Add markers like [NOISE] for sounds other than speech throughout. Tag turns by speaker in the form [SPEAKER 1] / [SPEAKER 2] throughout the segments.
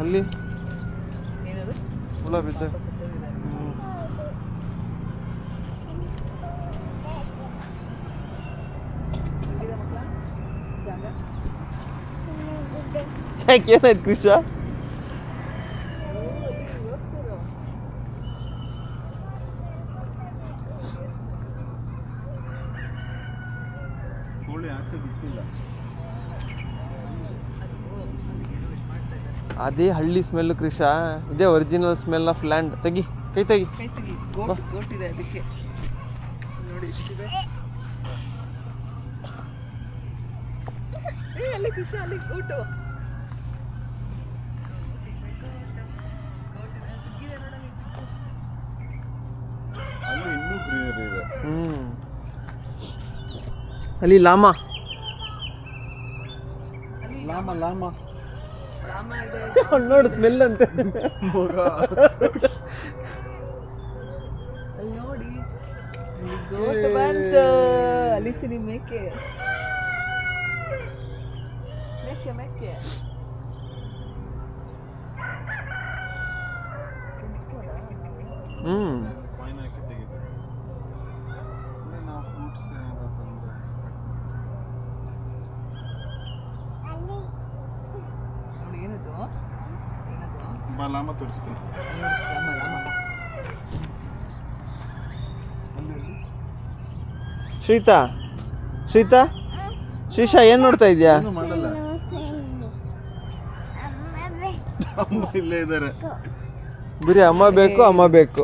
[SPEAKER 1] ಅಲ್ಲಿ
[SPEAKER 2] ಏನದು
[SPEAKER 1] ಹುಳ ಬಿದ್ದ
[SPEAKER 2] ಸತ್ತೋಗಿದೆ. ಹೆಂಗಿದೆ ಮಕ್ಳ? ಜಾಗ?
[SPEAKER 1] ಯಾಕೆ ಏನಾಯ್ತು ಕೃಷ
[SPEAKER 2] ಓ, ಅಲ್ಲಿ ವ್ಯವಸ್ಥೆ
[SPEAKER 3] ಕೋಳಿ ಹಾಕಿ ಬಿಟ್ಟಿಲ್ಲ
[SPEAKER 1] ಅದೇ ಹಳ್ಳಿ ಸ್ಮೆಲ್ ಕೃಷ. ಇದೇ ಒರಿಜಿನಲ್ ಸ್ಮೆಲ್ ಆಫ್ ಲ್ಯಾಂಡ್ ತೆಗಿ ಕೈ ತೆಗಿ.
[SPEAKER 2] ಕೈ ತೆಗಿ. ಗೋಟ್ ಗೋಟ್ ಇದೆ ಅದಕ್ಕೆ. ನೋಡಿ ಇಷ್ಟಿದೆ ಏ ಅಲ್ಲಿ ಕೃಷಿ ಅಲ್ಲಿ ಗೋಟು.
[SPEAKER 3] ಅಲ್ಲಿ ಇನ್ನೂ ಗ್ರೀನರಿ ಇದೆ.
[SPEAKER 1] ಹ್ಮ್. ಅಲ್ಲಿ ಲಾಮ.
[SPEAKER 3] Lama lama.
[SPEAKER 2] ರಾಮ ಇದೆ
[SPEAKER 1] ನೋಡು ಸ್ಮೆಲ್ ಅಂತೆ
[SPEAKER 3] ಮಗ
[SPEAKER 2] ಅಲ್ಲಿ ನೋಡಿ ಅಲ್ಲಿ ಗೋಟ್ ಬಂತು ಅಲ್ಲಿ ಚಿನಿ ಮೇಕೆ ಮೇಕೆ ಮೇಕೆ ತಿನ್ಸ್ಬೋದಾ?
[SPEAKER 1] ಹ್ಮ್
[SPEAKER 3] ಫೈನ್ ಹಾಕಿ ತೆಗಿಬೇಕು ನಾವು ಫ್ರೂಟ್ಸ್ ಏನಾದ್ರು ತಂದ್ರೆ
[SPEAKER 2] ನೋಡಿ ಏನದು ಏನದು
[SPEAKER 3] ಬಾ ಲಾಮ ತೋರಿಸ್ತೀನಿ.
[SPEAKER 1] ಶ್ರೀತಾ ಶ್ರೀತಾ ಶ್ರೀಶಾ ಏನ್ ನೋಡ್ತಾ ಇದ್ಯಾ?
[SPEAKER 3] ಮಾಡಲ್ಲ? ಇಲ್ಲೇ ಇದ್ದಾರೆ.
[SPEAKER 1] ಬರೀ ಅಮ್ಮ ಬೇಕು ಅಮ್ಮ ಬೇಕು.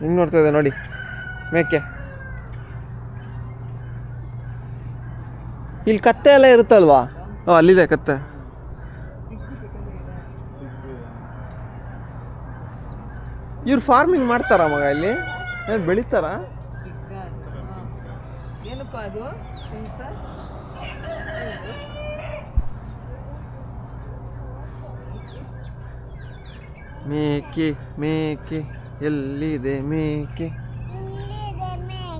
[SPEAKER 1] ಹಿಂಗ್ ನೋಡ್ತಾ ಇದೆ ನೋಡಿ ಮೇಕೆ. ಇಲ್ಲಿ ಕತ್ತೆ ಎಲ್ಲ ಇರುತ್ತಲ್ವಾ? ಓ ಅಲ್ಲಿದೆ ಕತ್ತೆ. ಇವ್ರು ಫಾರ್ಮಿಂಗ್ ಮಾಡ್ತಾರ ಮಗ ಇಲ್ಲಿ? ಏನು ಬೆಳಿತಾರ? ಮೇಕೆ ಮೇಕೆ ಎಲ್ಲಿದೆ ಮೇಕೆ
[SPEAKER 2] ಗಡ್ಡ ಇರೋ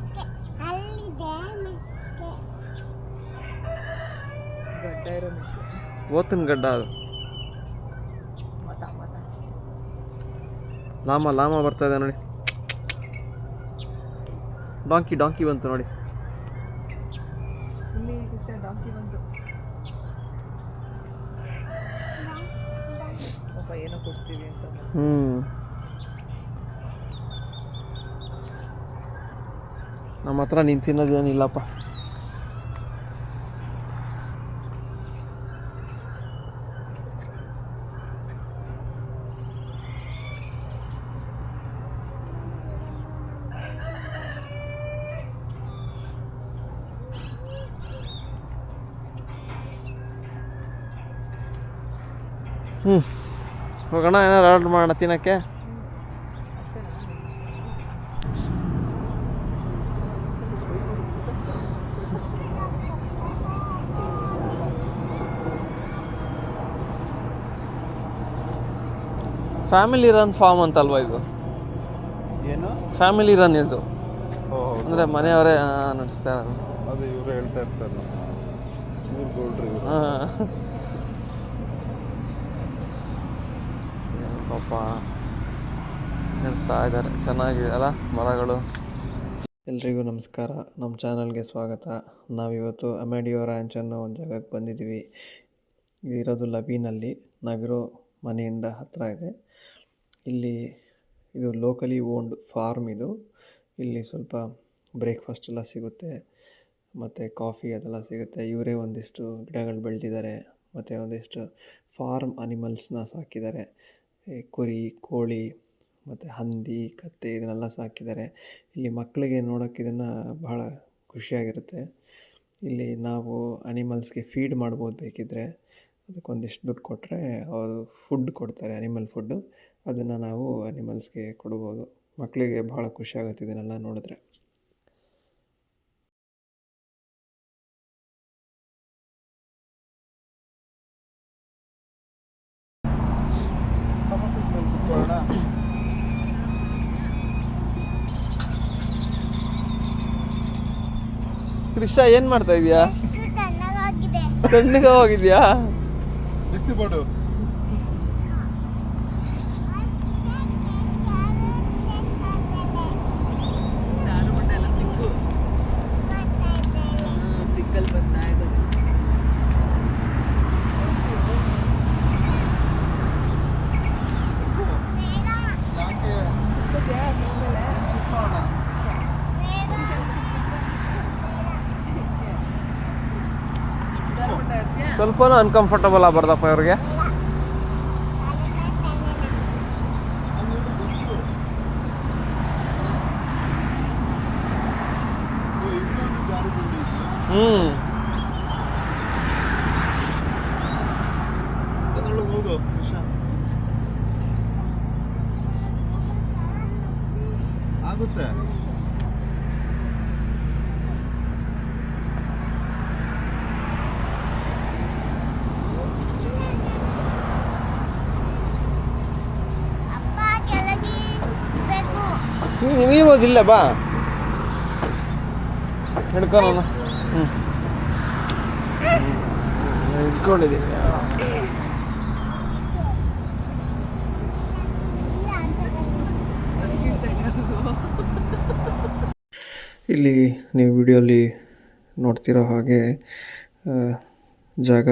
[SPEAKER 2] ಮೇಕೆ.
[SPEAKER 1] ಓತನ್ ಗಡ್ಡ ಅದು ಲಾಮ ಲಾಮ ಬರ್ತಾ ಇದೆ ನೋಡಿ. ಡಾಂಕಿ ಡಾಂಕಿ ಬಂತು ನೋಡಿ. ಹ್ಞೂ ನಮ್ಮ ಹತ್ರ ನೀನು ತಿನ್ನೋದೇನಿಲ್ಲಪ್ಪ. ಹೋಗೋಣ ಏನಾರು ಆರ್ಡ್ರ್ ಮಾಡೋಣ ತಿನ್ನೋಕ್ಕೆ? ಫ್ಯಾಮಿಲಿ ರನ್ ಫಾರ್ಮ್ ಅಂತಲ್ವಾ ಇದು?
[SPEAKER 3] ಏನು?
[SPEAKER 1] ಫ್ಯಾಮಿಲಿ ರನ್ ಇದು. ಅಂದರೆ ಮನೆಯವರೇ ನಡೆಸ್ತಾ ಇರೋದು.
[SPEAKER 3] ಅದು ಇವರು ಹೇಳ್ತಾ ಇರ್ತಾರೆ.
[SPEAKER 1] ಹಾಂ. ಪಾಪ ನಡೆಸ್ತಾ ಇದ್ದಾರೆ. ಚೆನ್ನಾಗಿದೆ ಅಲ್ಲ ಮರಗಳು? ಎಲ್ರಿಗೂ ನಮಸ್ಕಾರ. ನಮ್ಮ ಚಾನಲ್ಗೆ ಸ್ವಾಗತ. ನಾವಿವತ್ತು ಅಮೆಡಿಯೋ ರ್ಯಾಂಚ್ ಅನ್ನೋ ಒಂದು ಜಾಗಕ್ಕೆ ಬಂದಿದ್ದೀವಿ. ಇದಿರೋದು ಲಬೀನಲ್ಲಿ ನಾವಿರೋ ಮನೆಯಿಂದ ಹತ್ತಿರ ಇದೆ. ಇಲ್ಲಿ ಇದು ಲೋಕಲಿ ಓನ್ಡ್ ಫಾರ್ಮ್ ಇದು. ಇಲ್ಲಿ ಸ್ವಲ್ಪ ಬ್ರೇಕ್ಫಾಸ್ಟ್ ಎಲ್ಲ ಸಿಗುತ್ತೆ. ಮತ್ತು ಕಾಫಿ ಅದೆಲ್ಲ ಸಿಗುತ್ತೆ. ಇವರೇ ಒಂದಿಷ್ಟು ಗಿಡಗಳು ಬೆಳೆದಿದ್ದಾರೆ. ಮತ್ತು ಒಂದಿಷ್ಟು ಫಾರ್ಮ್ ಅನಿಮಲ್ಸ್ನ ಸಾಕಿದ್ದಾರೆ. ಕುರಿ, ಕೋಳಿ ಮತ್ತು ಹಂದಿ, ಕತ್ತೆ ಇದನ್ನೆಲ್ಲ ಸಾಕಿದ್ದಾರೆ. ಇಲ್ಲಿ ಮಕ್ಕಳಿಗೆ ನೋಡೋಕೆ ಇದನ್ನು ಬಹಳ ಖುಷಿಯಾಗಿರುತ್ತೆ. ಇಲ್ಲಿ ನಾವು ಅನಿಮಲ್ಸ್ಗೆ ಫೀಡ್ ಮಾಡ್ಬೋದು ಬೇಕಿದ್ದರೆ ಅದಕ್ಕೊಂದಿಷ್ಟು ದುಡ್ಡು ಕೊಟ್ಟರೆ ಅವರು ಫುಡ್ ಕೊಡ್ತಾರೆ, ಅನಿಮಲ್ ಫುಡ್ಡು. ಅದನ್ನು ನಾವು ಅನಿಮಲ್ಸ್ಗೆ ಕೊಡ್ಬೋದು. ಮಕ್ಕಳಿಗೆ ಭಾಳ ಖುಷಿಯಾಗುತ್ತೆ ಇದನ್ನೆಲ್ಲ ನೋಡಿದ್ರೆ. ಕೃಷ್ಣ ಏನು ಮಾಡ್ತಾ ಇದೀಯಾ? ತಣ್ಣಗೆ ಹೋಗಿದ್ಯಾ
[SPEAKER 3] ಬಿಸಿ ಪಡು
[SPEAKER 2] ಬರ್ತಾ ಇದ್ದಾರೆ
[SPEAKER 3] ಯಾಕೆ ಸುತ್ತೋಣ
[SPEAKER 2] ಚಾರು ಬಣ್ಣ ಇರ್ತೀಯಾ
[SPEAKER 1] ಸ್ವಲ್ಪನೂ ಅನ್ಕಂಫರ್ಟಬಲ್ ಆಗ್ಬಾರ್ದಪ್ಪ ಇವ್ರಿಗೆ. ಹ್ಞೂ
[SPEAKER 3] ಆಗುತ್ತೆ.
[SPEAKER 1] ನೀವೋದಿಲ್ಲ ಬಾ. ಹಿಡ್ಕೊ ನಾನು ಇಲ್ಲಿ ನೀವು ವಿಡಿಯೋಲಿ ನೋಡ್ತಿರೋ ಹಾಗೆ ಜಾಗ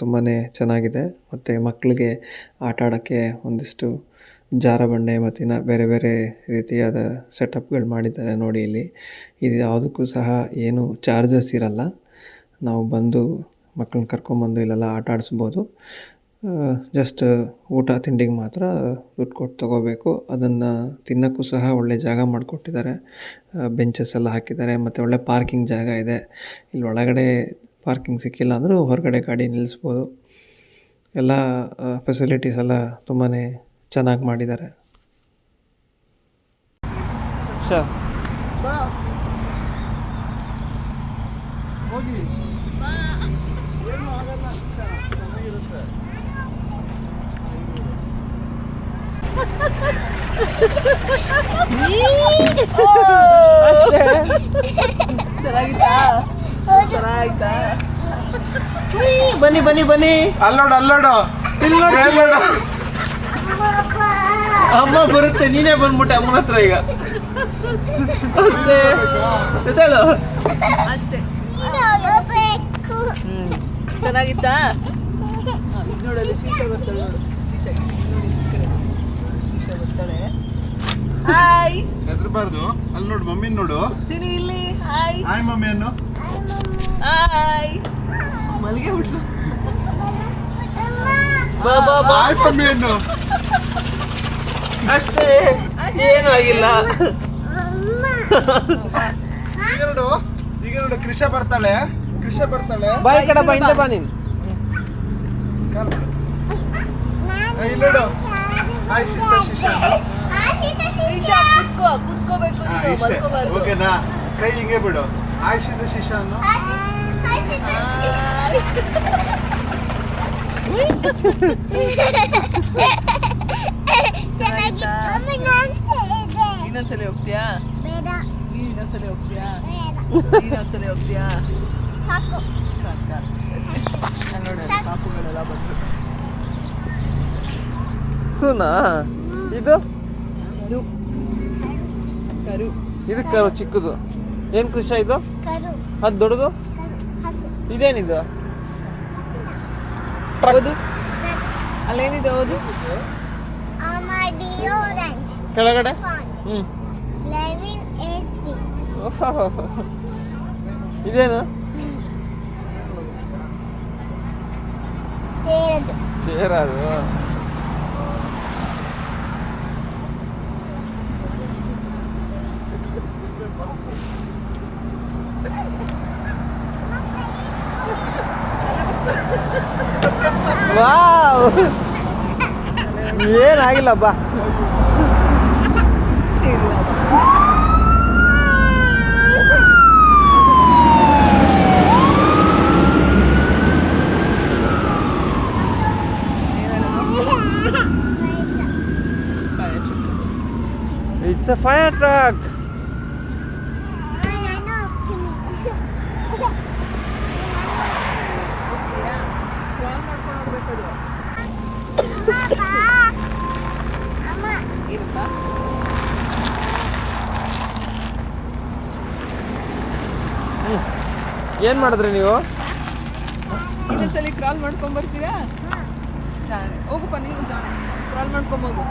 [SPEAKER 1] ತುಂಬಾ ಚೆನ್ನಾಗಿದೆ. ಮತ್ತು ಮಕ್ಕಳಿಗೆ ಆಟ ಆಡೋಕ್ಕೆ ಒಂದಿಷ್ಟು ಜಾರಬಂಡೆ ಮತ್ತು ಇನ್ನು ಬೇರೆ ಬೇರೆ ರೀತಿಯಾದ ಸೆಟಪ್ಗಳು ಮಾಡಿದ್ದಾರೆ ನೋಡಿ ಇಲ್ಲಿ. ಇದು ಯಾವುದಕ್ಕೂ ಸಹ ಏನು ಚಾರ್ಜಸ್ ಇರಲ್ಲ. ನಾವು ಬಂದು ಮಕ್ಕಳನ್ನ ಕರ್ಕೊಂಬಂದು ಇಲ್ಲೆಲ್ಲ ಆಟ ಆಡಿಸ್ಬೋದು. ಜಸ್ಟ್ ಊಟ ತಿಂಡಿಗೆ ಮಾತ್ರ ದುಡ್ಡು ಕೊಟ್ಟು ತೊಗೋಬೇಕು. ಅದನ್ನು ತಿನ್ನೋಕ್ಕೂ ಸಹ ಒಳ್ಳೆ ಜಾಗ ಮಾಡಿಕೊಟ್ಟಿದ್ದಾರೆ. ಬೆಂಚಸ್ ಎಲ್ಲ ಹಾಕಿದ್ದಾರೆ. ಮತ್ತು ಒಳ್ಳೆ ಪಾರ್ಕಿಂಗ್ ಜಾಗ ಇದೆ. ಇಲ್ಲಿ ಒಳಗಡೆ ಪಾರ್ಕಿಂಗ್ ಸಿಕ್ಕಿಲ್ಲ ಅಂದರೂ ಹೊರಗಡೆ ಗಾಡಿ ನಿಲ್ಲಿಸ್ಬೋದು ಎಲ್ಲ ಫೆಸಿಲಿಟೀಸ್ ಎಲ್ಲ ತುಂಬಾ ಚೆನ್ನಾಗಿ ಮಾಡಿದ್ದಾರೆ. ಸರ್.
[SPEAKER 3] ಬಾ. ಹೋಗಿ. ಏನು ಆಗಲ್ಲ. ಕೃಷ್ಣ ಚೆನ್ನಾಗಿರುತ್ತೆ
[SPEAKER 2] ಚೆನ್ನಾಗಿತ್ತಾ? ಚೆನ್ನಾಗಿತ್ತಾ?
[SPEAKER 1] ಬನ್ನಿ ಬನ್ನಿ ಬನ್ನಿ.
[SPEAKER 3] ಅಲ್ಲೋಡು ಅಲ್ಲೋಡು.
[SPEAKER 1] ಇಲ್ಲಿ ನೋಡಿ
[SPEAKER 3] ಅಲ್ಲೋಡು
[SPEAKER 1] ಅಮ್ಮ ಬರುತ್ತೆ ನೀನೇ ಬಂದ್ಬಿಟ್ಟೆ ಅಮ್ಮನ ಹತ್ರ ಈಗ. ಅಷ್ಟೇ. ಎದ್ದೇಳು
[SPEAKER 2] ಅಷ್ಟೇ.
[SPEAKER 4] ಬೇಕು
[SPEAKER 2] ಚೆನ್ನಾಗಿತ್ತಾ? ನೋಡಲ್ಲಿ ಶೀಶ ಬರ್ತಾಳೆ ನೋಡು. ಶೀಶ ನೋಡಿ ಈ ಕಡೆ ಶೀಶ ಬರ್ತಾಳೆ. ಹಾಯ್
[SPEAKER 3] ಹೆದರ್ಬಾರ್ದು. ಅಲ್ಲಿ ನೋಡು ಮಮ್ಮಿ ನೋಡು.
[SPEAKER 2] ಚಿನಿ ಇಲ್ಲಿ. ಹಾಯ್
[SPEAKER 3] ಹಾಯ್ ಮಮ್ಮಿ ಅನ್ನು.
[SPEAKER 2] ಹಾಯ್ ಮಲ್ಗೆ ಬಿಟ್ಲು.
[SPEAKER 1] ಬಾ ಬಾ ಬಾ.
[SPEAKER 3] ಹಾಯ್ ಮಮ್ಮಿ ಅನ್ನು.
[SPEAKER 1] ಅಷ್ಟೇ. ಏನೂ ಆಗಿಲ್ಲ
[SPEAKER 3] ಈಗ ನೋಡು ಈಗ ನೋಡು ಕೃಷ ಬರ್ತಾಳೆ. ಕೃಷ ಬರ್ತಾಳೆ.
[SPEAKER 1] ಬಾಯ್ ಕಡೆ ಬಾ ಹಿಂದೆ ಬಾ ನೀನು.
[SPEAKER 3] ಕಾಲ್ ಬಿಡು ಏ, ಇಲ್ಲಿ ನೋಡು. ಹಾಯ್ ಶೀತ ಶಿಶ
[SPEAKER 2] ಶೀಶ ಕುತ್ಕೋ ಕುತ್ಕೋಬೇಕು
[SPEAKER 3] ಹಾ
[SPEAKER 2] ನೀನು
[SPEAKER 3] ಇಷ್ಟೇ.
[SPEAKER 2] ಮಲ್ಕೋಬಾರ್ದು.
[SPEAKER 3] ಓಕೆನಾ ಕೈ ಹಿಂಗೆ ಬಿಡು. ಹಾಯ್ ಶಿಶ ಅನ್ನು. [LAUGHS]
[SPEAKER 4] ಹೇಳಿದೆ.
[SPEAKER 2] ಇನ್ನೊಂದ್ಸಲಿ ಹೋಗ್ತೀಯಾ?
[SPEAKER 4] ಬೇಡ.
[SPEAKER 2] ನೀನ್ ಇನ್ನೊಂದ್ಸಲಿ ಹೋಗ್ತೀಯಾ ಇನ್ನೊಂದ್ಸಲಿ ಹೋಗ್ತೀಯಾ?
[SPEAKER 4] ಸಾಕು.
[SPEAKER 2] ಸಾಕ? ಸರಿ ನಾನು ನೋಡಿ ಅಲ್ಲಿ ಪಾಪುಗಳೆಲ್ಲ ಬಂದು
[SPEAKER 1] ಇದು?
[SPEAKER 2] ಕರು. ಕರು.
[SPEAKER 1] ಇದು ಕರು ಚಿಕ್ಕದು. ಏನು ಕೃಷ ಇದು?
[SPEAKER 4] ಕರು.
[SPEAKER 1] ಅದು ದೊಡ್ಡದು?
[SPEAKER 4] ಹಸು.
[SPEAKER 1] ಇದೇನಿದು?
[SPEAKER 2] ಹೌದು. ಅಲ್ಲೇನಿದೆ ಹೌದು?
[SPEAKER 4] Orange.
[SPEAKER 1] ಕೆಳಗಡೆ. ಹ್ಞೂ
[SPEAKER 4] Levin AC.
[SPEAKER 1] ಇದೇನು?
[SPEAKER 4] ತೇರದು
[SPEAKER 1] ಚೇರ್ ಅದು. ವಾವ್ ಏನಾಗಿಲ್ಲ ಬಾ It's a fire truck. ಏನ್ ಮಾಡಿದ್ರಿ ನೀವು?
[SPEAKER 2] ಇನ್ನೊಂದ್ಸಲಿ ಕ್ರಾಲ್ ಮಾಡ್ಕೊಂಡ್ ಬರ್ತೀರಾ? ಹೋಗಪ್ಪ ನೀನು ಜಾಣ. ಕ್ರಾಲ್ ಮಾಡ್ಕೊಂಬೋಗು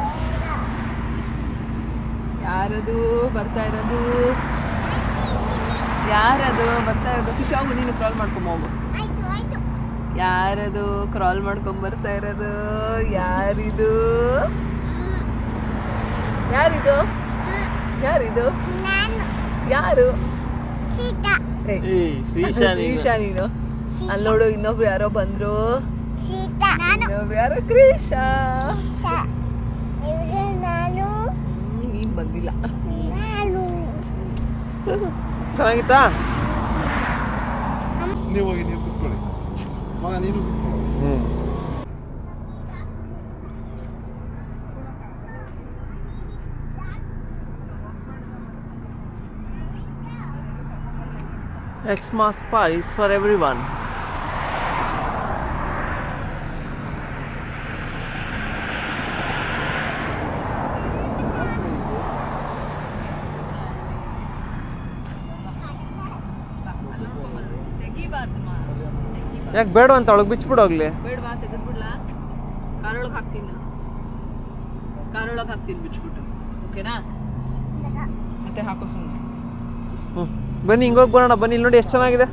[SPEAKER 2] ಯಾರದು ಬರ್ತಾ ಇರೋದು? ಯಾರದು ಬರ್ತಾ ಇರೋದು? ಖುಷಿಯಾಗು ನೀನು ಕ್ರಾಲ್ ಮಾಡ್ಕೊಂಬೋಗು ಯಾರದು ಕ್ರಾಲ್ ಮಾಡ್ಕೊಂಡ್ ಬರ್ತಾ ಇರೋದು? ಯಾರಿದು? ಯಾರಿದು? ಯಾರಿದು?
[SPEAKER 4] ನಾನು
[SPEAKER 2] ಯಾರು?
[SPEAKER 4] ಸೀತಾ
[SPEAKER 2] ಏ, ಶ್ರೀಶಾ ನೀನು. ಅಲ್ಲಿ ನೋಡು ಇನ್ನೊಬ್ರು ಯಾರೋ ಬಂದ್ರು.
[SPEAKER 4] ಸೀತಾ ನಾನು.
[SPEAKER 2] ಇನ್ನೊಬ್ರು ಯಾರೋ ಕ್ರೀಶಾ ಹ್ಮ್, ನೀನ್ ಬಂದಿಲ್ಲ
[SPEAKER 4] ನಾನು
[SPEAKER 1] ಚೆನ್ನಾಗಿತ್ತಾ
[SPEAKER 3] ನೀವು ಹೋಗಿ ನೀವು ಕುತ್ಕೊಳ್ಳಿ ಮಗ ನೀನು ಕುತ್ಕೊಳ್ಳಿ
[SPEAKER 1] ಹ್ಞೂ Xmas spice for everyone.
[SPEAKER 2] ತೆಗಿಬಾರ್ದು
[SPEAKER 1] ಯಾಕೆ ಬೇಡ ಅಂತ ಒಳಗೆ ಬಿಚ್ಬಿಡು ಹೋಗ್ಲಿ.
[SPEAKER 2] ಬೇಡವಾ ತೆಗೆದ್ಬಿಡ್ಲಾ? ಕಾರೊಳಗೆ ಹಾಕ್ತೀನಿ ನಾನು. ಕಾರೊಳಗೆ ಹಾಕ್ತೀನಿ ಬಿಚ್ಬಿಟ್ಟು. ಓಕೆನಾ? ಮತ್ತೆ ಹಾಕೋ ಸುಮ್ಮನೆ
[SPEAKER 1] ಹ್ಞೂ ಬನ್ನಿ ಹಿಂಗೋಗಿ ಬರೋಣ. ಬನ್ನಿ ಇಲ್ಲಿ ನೋಡಿ ಎಷ್ಟು ಚೆನ್ನಾಗಿದೆ.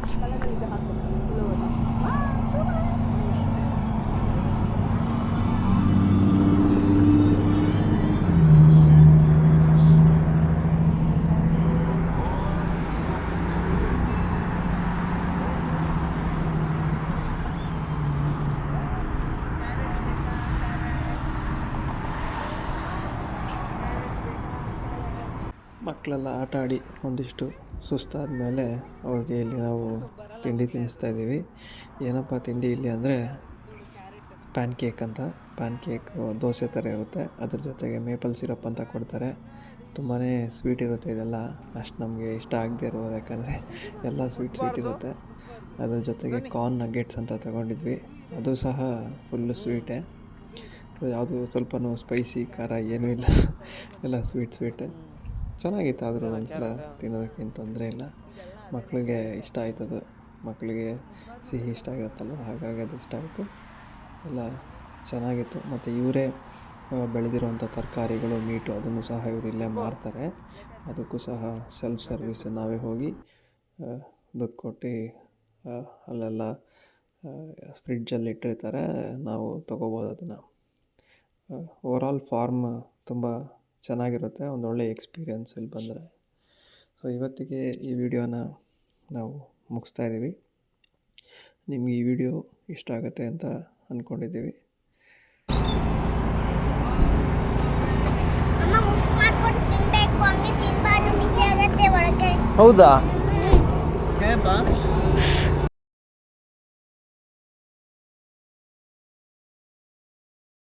[SPEAKER 1] ಮಕ್ಕಳೆಲ್ಲ ಆಟ ಆಡಿ ಒಂದಿಷ್ಟು ಸುಸ್ತಾದ ಮೇಲೆ ಅವ್ರಿಗೆ ಇಲ್ಲಿ ನಾವು ತಿಂಡಿ ತಿನ್ನಿಸ್ತಾ ಇದ್ದೀವಿ. ಏನಪ್ಪ ತಿಂಡಿ ಇಲ್ಲಿ ಅಂದರೆ ಪ್ಯಾನ್ ಕೇಕ್ ಅಂತ. ಪ್ಯಾನ್ ಕೇಕ್ ದೋಸೆ ಥರ ಇರುತ್ತೆ. ಅದ್ರ ಜೊತೆಗೆ ಮೇಪಲ್ ಸಿರಪ್ ಅಂತ ಕೊಡ್ತಾರೆ. ತುಂಬಾ ಸ್ವೀಟ್ ಇರುತ್ತೆ ಇದೆಲ್ಲ. ಅಷ್ಟು ನಮಗೆ ಇಷ್ಟ ಆಗದೆ ಇರ್ಬೋದು ಯಾಕಂದರೆ ಎಲ್ಲ ಸ್ವೀಟ್ ಸ್ವೀಟ್ ಇರುತ್ತೆ. ಅದ್ರ ಜೊತೆಗೆ ಕಾರ್ನ್ ನಗೆಟ್ಸ್ ಅಂತ ತಗೊಂಡಿದ್ವಿ. ಅದು ಸಹ ಫುಲ್ಲು ಸ್ವೀಟೇ ಯಾವುದು ಸ್ವಲ್ಪನೂ ಸ್ಪೈಸಿ ಖಾರ ಏನೂ ಇಲ್ಲ. ಎಲ್ಲ ಸ್ವೀಟ್ ಸ್ವೀಟೇ ಚೆನ್ನಾಗಿತ್ತು ಆದರೂ ಒಂದ್ಸಲ ತಿನ್ನೋದಕ್ಕೇನು ತೊಂದರೆ ಇಲ್ಲ. ಮಕ್ಕಳಿಗೆ ಇಷ್ಟ ಆಯ್ತದು. ಮಕ್ಕಳಿಗೆ ಸಿಹಿ ಇಷ್ಟ ಆಗುತ್ತಲ್ವ? ಹಾಗಾಗಿ ಅದು ಇಷ್ಟ ಆಯಿತು. ಎಲ್ಲ ಚೆನ್ನಾಗಿತ್ತು. ಮತ್ತು ಇವರೇ ಬೆಳೆದಿರುವಂಥ ತರಕಾರಿಗಳು ಮೀಟು ಅದನ್ನು ಸಹ ಇವರು ಇಲ್ಲೇ ಮಾರ್ತಾರೆ. ಅದಕ್ಕೂ ಸಹ ಸೆಲ್ಫ್ ಸರ್ವಿಸ್ ನಾವೇ ಹೋಗಿ ದುಡ್ಡು ಕೊಟ್ಟು ಅಲ್ಲೆಲ್ಲ ಫ್ರಿಡ್ಜಲ್ಲಿ ಇಟ್ಟಿರ್ತಾರೆ. ನಾವು ತೊಗೋಬೋದು ಅದನ್ನು. ಓವರಾಲ್ ಫಾರ್ಮ್ ತುಂಬ ಚೆನ್ನಾಗಿರುತ್ತೆ ಒಂದು ಒಳ್ಳೆಯ ಎಕ್ಸ್ಪೀರಿಯನ್ಸ್ ಇಲ್ಲಿ ಬಂದರೆ. ಸೊ ಇವತ್ತಿಗೆ ಈ ವಿಡಿಯೋನ ನಾವು ಮುಗಿಸ್ತಾ ಇದ್ದೀವಿ ನಿಮ್ಗೆ ಈ ವಿಡಿಯೋ ಇಷ್ಟ ಆಗುತ್ತೆ ಅಂತ ಅಂದ್ಕೊಂಡಿದ್ದೀವಿ ಹೌದಾ?
[SPEAKER 2] ಏನಪ್ಪ